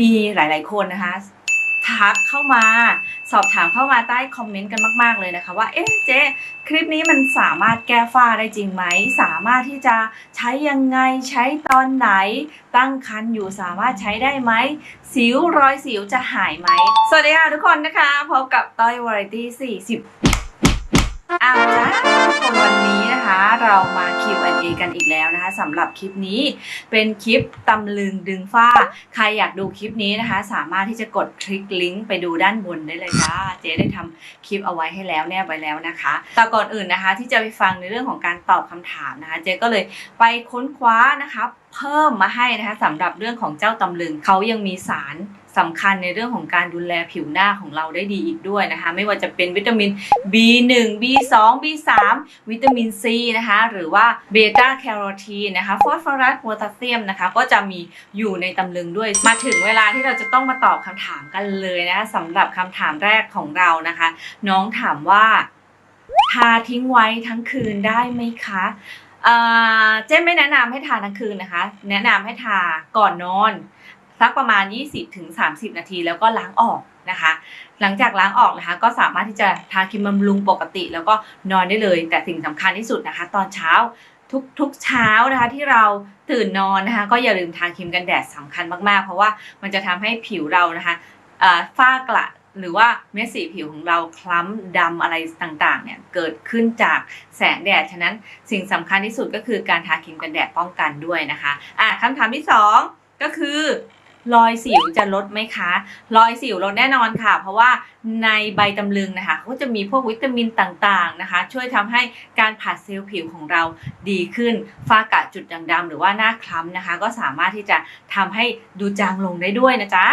มีหลาย ๆ คนนะคะทักเข้ามาสอบถามเข้ามาใต้คอมเมนต์กันมาก ๆ เลยนะคะ ว่าเอ๊ะเจ๊คลิปนี้มันสามารถแก้ฝ้าได้จริงไหม สามารถที่จะใช้ยังไงใช้ตอนไหน ตั้งคันอยู่สามารถใช้ได้ไหม สิวรอยสิวจะหายไหม สวัสดีค่ะทุกคนนะคะพบกับต้อยวาไรตี้40อ้าวจ้า กันอีกแล้วนะคะสำหรับคลิปนี้เป็นคลิปตำลึงดึงฝ้า ใครอยากดูคลิปนี้นะคะ สามารถที่จะกดคลิกลิงก์ไปดูด้านบนได้เลยจ้าเจ๊ได้ทำคลิปเอาไว้ให้แล้วแนบไว้แล้วนะคะแต่ก่อนอื่นนะคะ ที่จะไปฟังในเรื่องของการตอบคำถามนะคะ เจ๊ก็เลยไปค้นคว้านะคะ เพิ่มมาให้นะคะสำหรับเรื่องของเจ้าตำลึงเขายังมีสารสำคัญในเรื่องของการดูแลผิวหน้าของเราได้ดีอีกด้วยนะคะ ไม่ว่าจะเป็นวิตามิน B1 B2 B3 วิตามิน C นะคะ หรือว่าเบต้าแคโรทีนนะคะฟอสฟอรัสโพแทสเซียมนะคะ ก็จะมีอยู่ในตำลึงด้วย มาถึงเวลาที่เราจะต้องมาตอบคำถามกันเลยนะคะสำหรับคำถามแรกของเรานะคะ น้องถามว่าทาทิ้งไว้ทั้งคืนได้ไหมคะ เจ๊ไม่แนะนำให้ทาทั้งคืนนะคะ แนะนำให้ทาก่อนนอนสักประมาณ 20-30 นาทีแล้วก็ล้างออกนะคะ หลังจากล้างออกนะคะ ก็สามารถที่จะทาครีมบำรุงปกติ แล้วก็นอนได้เลย แต่สิ่งสำคัญที่สุดนะคะ ตอนเช้าทุกทุกเช้านะคะที่เราตื่นนอนนะคะ ก็อย่าลืมทาครีมกันแดดสำคัญมากๆ เพราะว่ามันจะทำให้ผิวเรานะคะฝ้ากระ หรือว่าเม็ดสีผิวของเราคล้ำดำอะไรต่างๆเนี่ยเกิดขึ้นจากแสงแดด ฉะนั้นสิ่งสำคัญที่สุดก็คือการทาครีมกันแดดป้องกันด้วยนะคะอะคำถามที่สองก็คือรอยสิวจะลดไหมคะ รอยสิวลดแน่นอนค่ะ เพราะว่าในใบตำลึงนะคะเขาจะมีพวกวิตามินต่างๆนะคะ ช่วยทำให้การผัดเซลล์ผิวของเราดีขึ้นฝ้ากระจุดด่างดำหรือว่าหน้าคล้ำนะคะ ก็สามารถที่จะทำให้ดูจางลงได้ด้วยนะจ๊ะ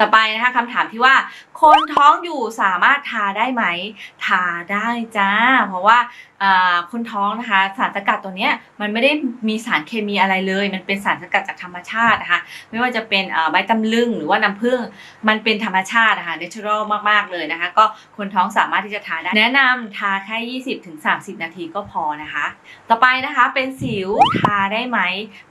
ต่อไปนะคะคำถามที่ว่า คนท้องอยู่สามารถทาได้ไหม ทาได้จ้า เพราะว่า คนท้องนะคะ สารสกัดตัวเนี้ยมันไม่ได้มีสารเคมีอะไรเลย มันเป็นสารสกัดจากธรรมชาตินะคะไม่ว่าจะเป็นใบตำลึงหรือว่าน้ำผึ้งมันเป็นธรรมชาตินะคะ natural มากๆเลยนะคะ ก็คนท้องสามารถที่จะทาได้แนะนำทาแค่ 20-30 นาทีก็พอนะคะ ต่อไปนะคะเป็นสิวทาได้ไหม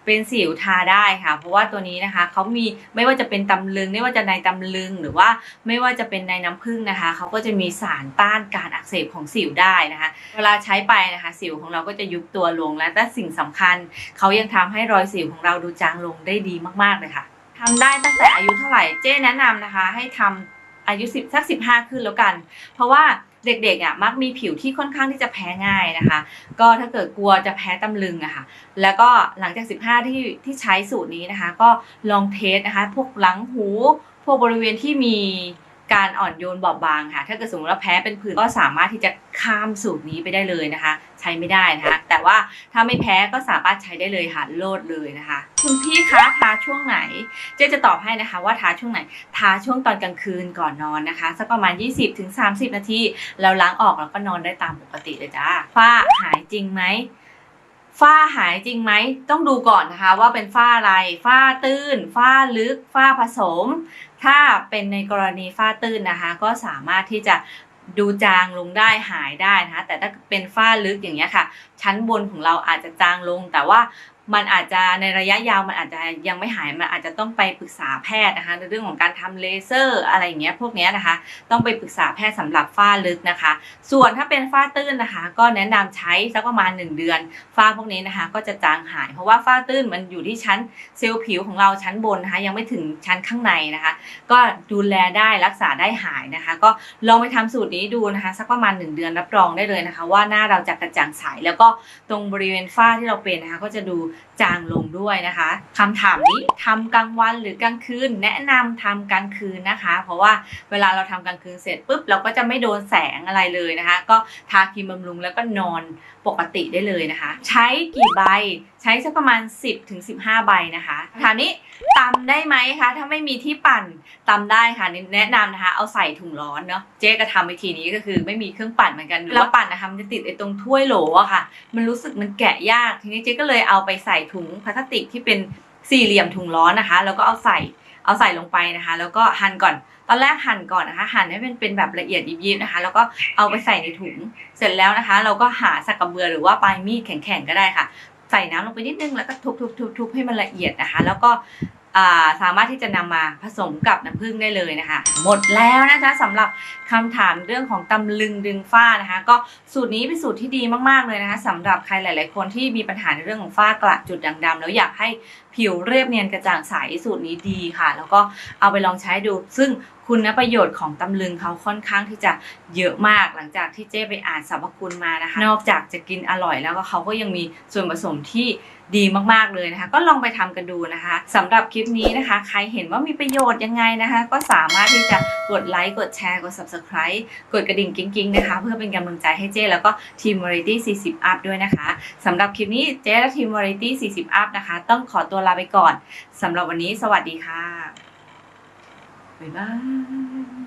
เป็นสิวทาได้ค่ะ เพราะว่าตัวนี้นะคะเขามีไม่ว่าจะเป็นตำลึงไม่ว่าจะในตำลึงหรือว่าไม่ว่าจะเป็นในน้ำผึ้งนะคะเขาก็จะมีสารต้านการอักเสบของสิวได้นะคะ เวลาใช้ไปนะคะ สิวของเราก็จะยุบตัวลงและแต่สิ่งสำคัญ เขายังทำให้รอยสิวของเราดูจางลงได้ดีมากๆเลยค่ะทำได้ตั้งแต่อายุเท่าไหร่เจ๊แนะนำนะคะ ให้ทำอายุ10สัก 15 ขึ้นแล้วกัน เพราะว่าเด็กๆอะมักมีผิวที่ค่อนข้างที่จะแพ้ง่ายนะคะ ก็ถ้าเกิดกลัวจะแพ้ตำลึงอะค่ะ แล้วก็หลังจาก 15 ที่ที่ใช้สูตรนี้นะคะ ก็ลองเทสนะคะ พวกหลังหู พวกบริเวณที่มี การอ่อนโยนบอบบางค่ะ ถ้าเกิดสมมติว่าแพ้เป็นผื่นก็สามารถที่จะข้ามสูตรนี้ไปได้เลยนะคะ ใช้ไม่ได้นะคะ แต่ว่าถ้าไม่แพ้ก็สามารถใช้ได้เลยค่ะโลดเลยนะคะ คุณพี่คะทาช่วงไหน เจ๊จะตอบให้นะคะว่าทาช่วงไหน ทาช่วงตอนกลางคืนก่อนนอนนะคะ สักประมาณ 20-30 นาที แล้วล้างออกแล้วก็นอนได้ตามปกติเลยจ้าฝ้าหายจริงไหม ฝ้าหายจริงไหม ต้องดูก่อนนะคะว่าเป็นฝ้าอะไร ฝ้าตื้น ฝ้าลึก ฝ้าผสม ถ้าเป็นในกรณีฝ้าตื้นนะคะ ก็สามารถที่จะดูจางลงได้หายได้นะคะแต่ถ้าเป็นฝ้าลึกอย่างเงี้ยค่ะ ชั้นบนของเราอาจจะจางลง แต่ว่า มันอาจจะในระยะยาวมันอาจจะยังไม่หายมันอาจจะต้องไปปรึกษาแพทย์นะคะในเรื่องของการทำเลเซอร์อะไรอย่างเงี้ยพวกเนี้ยนะคะ ต้องไปปรึกษาแพทย์สำหรับฝ้าลึกนะคะ ส่วนถ้าเป็นฝ้าตื้นนะคะ ก็แนะนำใช้สักประมาณ 1 เดือน ฝ้าพวกนี้นะคะ ก็จะจางหาย เพราะว่าฝ้าตื้นมันอยู่ที่ชั้นเซลล์ผิวของเราชั้นบนนะคะ ยังไม่ถึงชั้นข้างในนะคะ ก็ดูแลได้รักษาได้หายนะคะ ก็ลองไปทำสูตรนี้ดูนะคะ สักประมาณ 1 เดือนรับรองได้เลยนะคะ ว่าหน้าเราจะกระจ่างใสแล้วก็ตรงบริเวณฝ้าที่เราเป็นนะคะ ก็จะดูจางลงด้วยนะคะคำถามนี้ทำกลางวันหรือกลางคืน แนะนำทำกลางคืนนะคะ เพราะว่าเวลาเราทำกลางคืนเสร็จปุ๊บเราก็จะไม่โดนแสงอะไรเลยนะคะ ก็ทาครีมบำรุงแล้วก็นอนปกติได้เลยนะคะ ใช้กี่ใบใช้สักประมาณ 10ถึง15ใบนะคะถามนี้ตำได้ไหมคะ ถ้าไม่มีที่ปั่นตำได้ค่ะแนะนำนะคะ เอาใส่ถุงร้อนเนาะเจ๊ก็ทำวิธีนี้ก็คือไม่มีเครื่องปั่นเหมือนกันแล้วปั่นนะคะมันจะติดไอ้ตรงถ้วยโหลอะค่ะ มันรู้สึกมันแกะยากทีนี้เจ๊ก็เลยเอาไปใส่ถุงพลาสติกที่เป็นสี่เหลี่ยมถุงร้อนนะคะ แล้วก็เอาใส่เอาใส่ลงไปนะคะ แล้วก็หั่นก่อน ตอนแรกหั่นก่อนนะคะ หั่นให้เป็นเป็นแบบละเอียดยิบๆนะคะ แล้วก็เอาไปใส่ในถุง เสร็จแล้วนะคะ เราก็หาสักกระเบือหรือว่าปลายมีดแข็งๆก็ได้ค่ะ ใส่น้ำลงไปนิดนึงแล้วก็ทุบๆๆๆให้มันละเอียดนะคะ แล้วก็ สามารถที่จะนำมาผสมกับน้ำผึ้งได้เลยนะคะ หมดแล้วนะคะสำหรับคำถามเรื่องของตำลึงดึงฝ้านะคะ ก็สูตรนี้เป็นสูตรที่ดีมากๆเลยนะคะสำหรับใครหลาย ๆ คนที่มีปัญหาในเรื่องของฝ้ากระจุดด่างดำแล้วอยากให้ผิวเรียบเนียนกระจ่างใสสูตรนี้ดีค่ะ แล้วก็เอาไปลองใช้ดู ซึ่ง คุณประโยชน์ของตำลึงเขาค่อนข้างที่จะเยอะมากหลังจากที่เจ๊ไปอ่านสรรพคุณมานะคะ นอกจากจะกินอร่อยแล้วก็เขาก็ยังมีส่วนผสมที่ดีมากๆเลยนะคะ ก็ลองไปทำกันดูนะคะสำหรับคลิปนี้นะคะ ใครเห็นว่ามีประโยชน์ยังไงนะคะ ก็สามารถที่จะกดไลค์กดแชร์กด subscribe กดกระดิ่งกิ๊งๆนะคะ เพื่อเป็นกำลังใจให้เจ๊แล้วก็ทีม Variety 40 Up ด้วยนะคะสำหรับคลิปนี้เจ๊และทีม Variety 40 Up นะคะ ต้องขอตัวลาไปก่อนสำหรับวันนี้สวัสดีค่ะ บ๊ายบาย